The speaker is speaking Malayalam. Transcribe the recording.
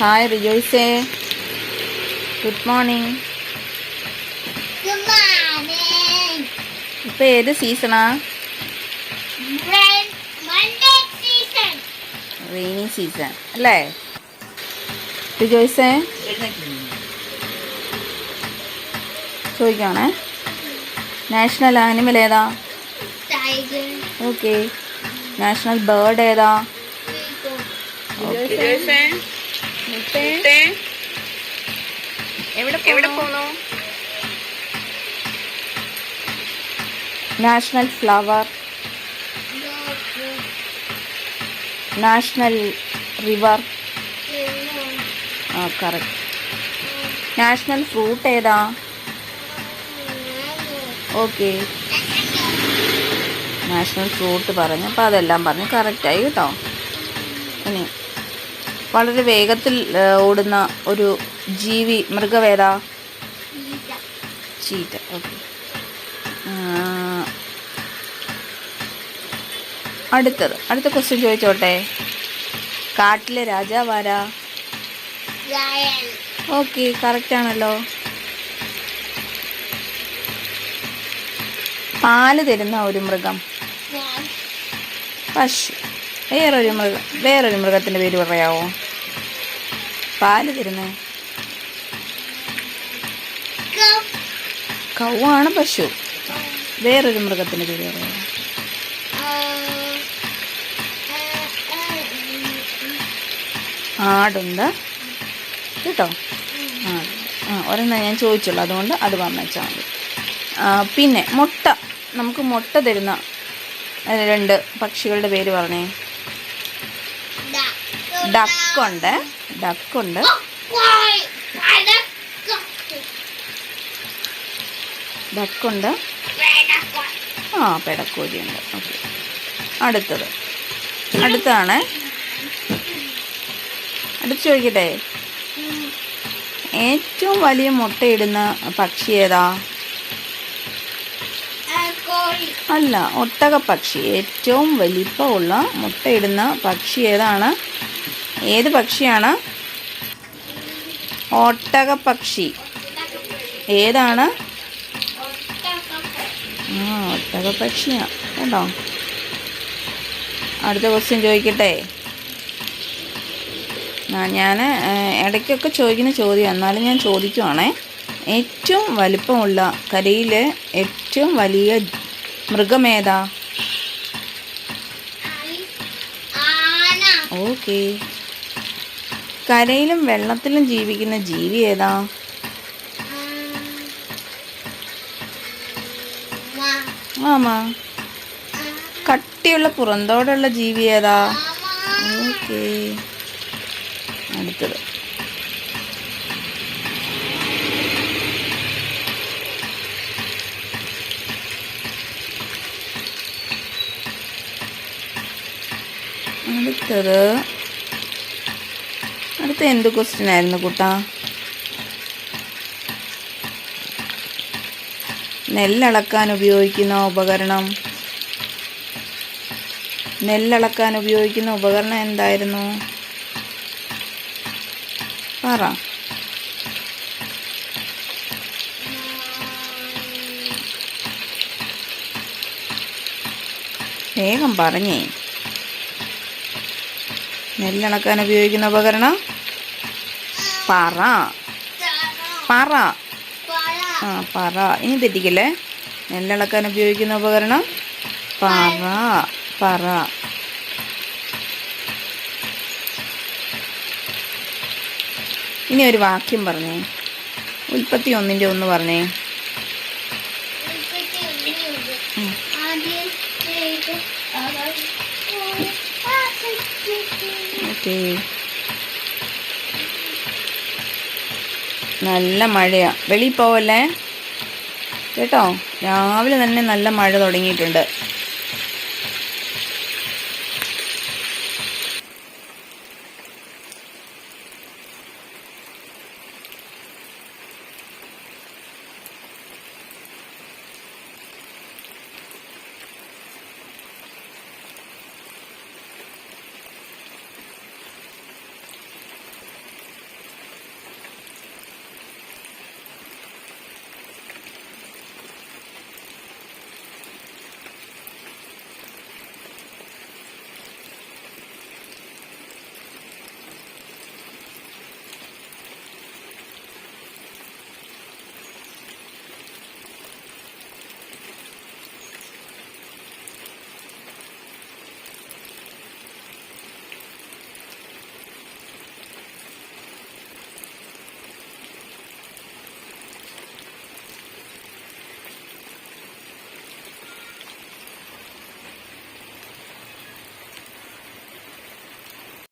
ഹായ് റിജോയ്സേ ഗുഡ് മോർണിംഗ് ഇപ്പൊ ഏത് സീസണാ Rain Monday season. Rainy season അല്ലേ? റിജോയ്സേ ചോദിക്കണേ. നാഷണൽ ആനിമൽ ഏതാ? Tiger. ഓക്കെ നാഷണൽ ബേർഡ് ഏതാ? എവിടെ നാഷണൽ ഫ്ലവർ. National river. ആ കറക്റ്റ്. നാഷണൽ ഫ്രൂട്ട് ഏതാ? ഓക്കെ. നാഷണൽ ഫ്രൂട്ട് പറഞ്ഞു. അപ്പോൾ അതെല്ലാം പറഞ്ഞു. കറക്റ്റായി കേട്ടോ. ഇനി വളരെ വേഗത്തിൽ ഓടുന്ന ഒരു ജീവി മൃഗവേദ ചീറ്റ ഓക്കെ. അടുത്തത് അടുത്ത ക്വസ്റ്റ്യൻ ചോദിച്ചോട്ടെ. കാട്ടിലെ രാജാവാരാ. ഓക്കെ കറക്റ്റ് ആണല്ലോ. പാൽ തരുന്ന ഒരു മൃഗം. പശു. വേറൊരു മൃഗം വേറൊരു മൃഗത്തിന്റെ പേര് പറയാവോ? പാൽ തരുന്നേ. Go. കൗവാണ് പശു. വേറൊരു മൃഗത്തിന്റെ പേര് പറയാമോ ആടുണ്ട്. കേട്ടോ? ആ ആ ഒരെണ്ണം ഞാൻ ചോദിച്ചുള്ളൂ. അതുകൊണ്ട് അത് പറഞ്ഞാൽ മതി. പിന്നെ മുട്ട. നമുക്ക് മുട്ട തരുന്ന രണ്ട് പക്ഷികളുടെ പേര് പറഞ്ഞേ. ഡക്കുണ്ട് ഡക്കുണ്ട്. ഡക്കുണ്ട് ആ പെടക്കോഴിയുണ്ട്. ഓക്കെ. അടുത്തത്. അടുത്താണ്. അടുത്ത് ചോദിക്കട്ടെ. ഏറ്റവും വലിയ മുട്ടയിടുന്ന പക്ഷി ഏതാ. അല്ല ഒട്ടക പക്ഷി. ഏറ്റവും വലിപ്പമുള്ള മുട്ടയിടുന്ന പക്ഷി ഏതാണ്? ഏത് പക്ഷിയാണ്? ഒട്ടക പക്ഷി ഏതാണ്? ആ ഒട്ടക പക്ഷിയാ കേട്ടോ അടുത്ത ക്വസ്റ്റ്യൻ ചോദിക്കട്ടെ. ആ ഞാൻ ഇടയ്ക്കൊക്കെ ചോദിക്കുന്ന ചോദ്യം എന്നാലും ഞാൻ ചോദിക്കുവാണേ. ഏറ്റവും വലിപ്പമുള്ള കരയിലെ ഏറ്റവും വലിയ മൃഗമേതാ ഓക്കെ. കരയിലും വെള്ളത്തിലും ജീവിക്കുന്ന ജീവി ഏതാ. ആമാ. കട്ടിയുള്ള പുറന്തോടുള്ള ജീവി ഏതാ? ഓക്കെ. അടുത്തത്. അടുത്തത്. അടുത്ത എന്ത് ക്വസ്റ്റ്യൻ ആയിരുന്നു കുട്ടാ? നെല്ലളക്കാൻ ഉപയോഗിക്കുന്ന ഉപകരണം. നെല്ലളക്കാൻ ഉപയോഗിക്കുന്ന ഉപകരണം എന്തായിരുന്നു? പറ. വേഗം പറഞ്ഞേ. നെല്ലളക്കാൻ ഉപയോഗിക്കുന്ന ഉപകരണം? പറ. പറ. ആ പറ. ഇനി തെറ്റിക്കല്ലേ? നെല്ലളക്കാൻ ഉപയോഗിക്കുന്ന ഉപകരണം പറ പറ. ഇനി ഒരു വാക്യം പറഞ്ഞേ. ഉൽപ്പത്തി ഒന്നിന്റെ ഒന്ന് പറഞ്ഞേ. ഉൽപ്പത്തി നല്ല മഴയാണ് വെളിയിൽ പോവല്ലേ? കേട്ടോ? രാവിലെ തന്നെ നല്ല മഴ തുടങ്ങിയിട്ടുണ്ട്.